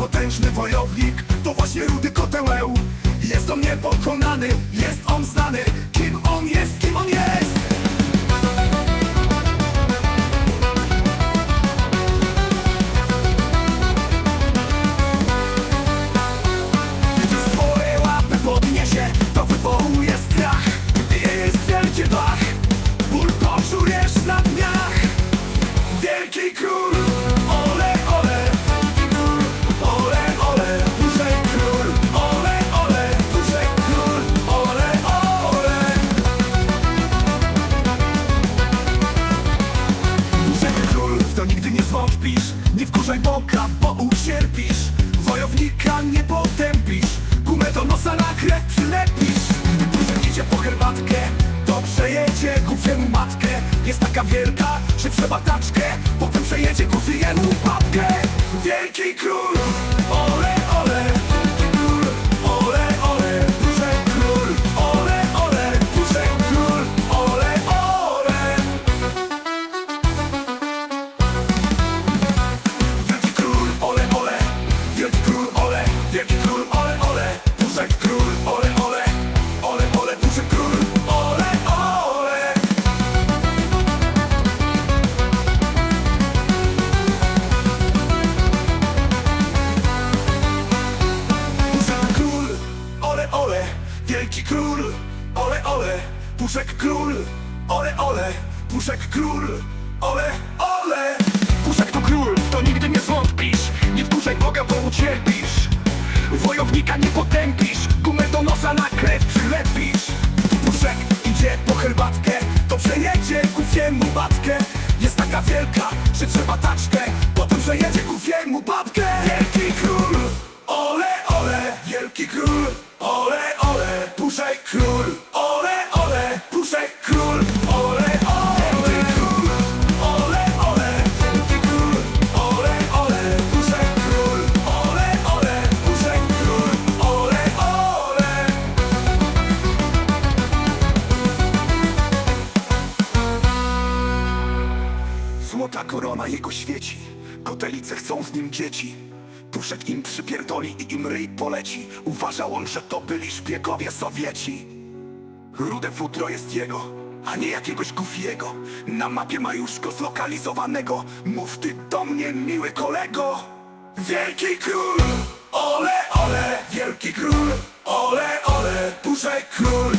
potężny wojownik To właśnie Rudy Kotełeł. Jest on niepokonany, jest on znany. Kim on jest, kim on jest? To nigdy nie zwątpisz. Nie wkurzaj Boga, bo ucierpisz. Wojownika nie potępisz. Gumę do nosa na krew przylepisz. Gdy po herbatkę. To przejedzie kufiemu matkę. Jest taka wielka, że trzeba taczkę. Potem przejedzie kufiemu babkę. Wielki król ole, Duszek król, ole, ole Ole, ole, duszek król Ole, ole. Duszek król, ole, ole Wielki król, ole, ole Puszek król, ole, ole Puszek król, ole, ole. Puszek to król, to nigdy nie zwątpisz Nie wkurzaj Boga, bo ucierpisz Wojownika nie potępisz Gumę do nosa na krew przylepisz. Puszek idzie po herbatkę To przejedzie kufiemu matkę Jest taka wielka, że trzeba taczkę Potem przejedzie kufiemu babkę. Wielki król, ole, ole Wielki król, Złota korona jego świeci. Kotelice chcą z nim dzieci. Puszek im przypierdoli i im ryj poleci. Uważał on, że to byli szpiegowie Sowieci. Rude futro jest jego, a nie jakiegoś gufiego. Na mapie ma już go zlokalizowanego. Mów ty do mnie, miły kolego. Wielki król, ole, ole Wielki król, ole, ole Puszek król,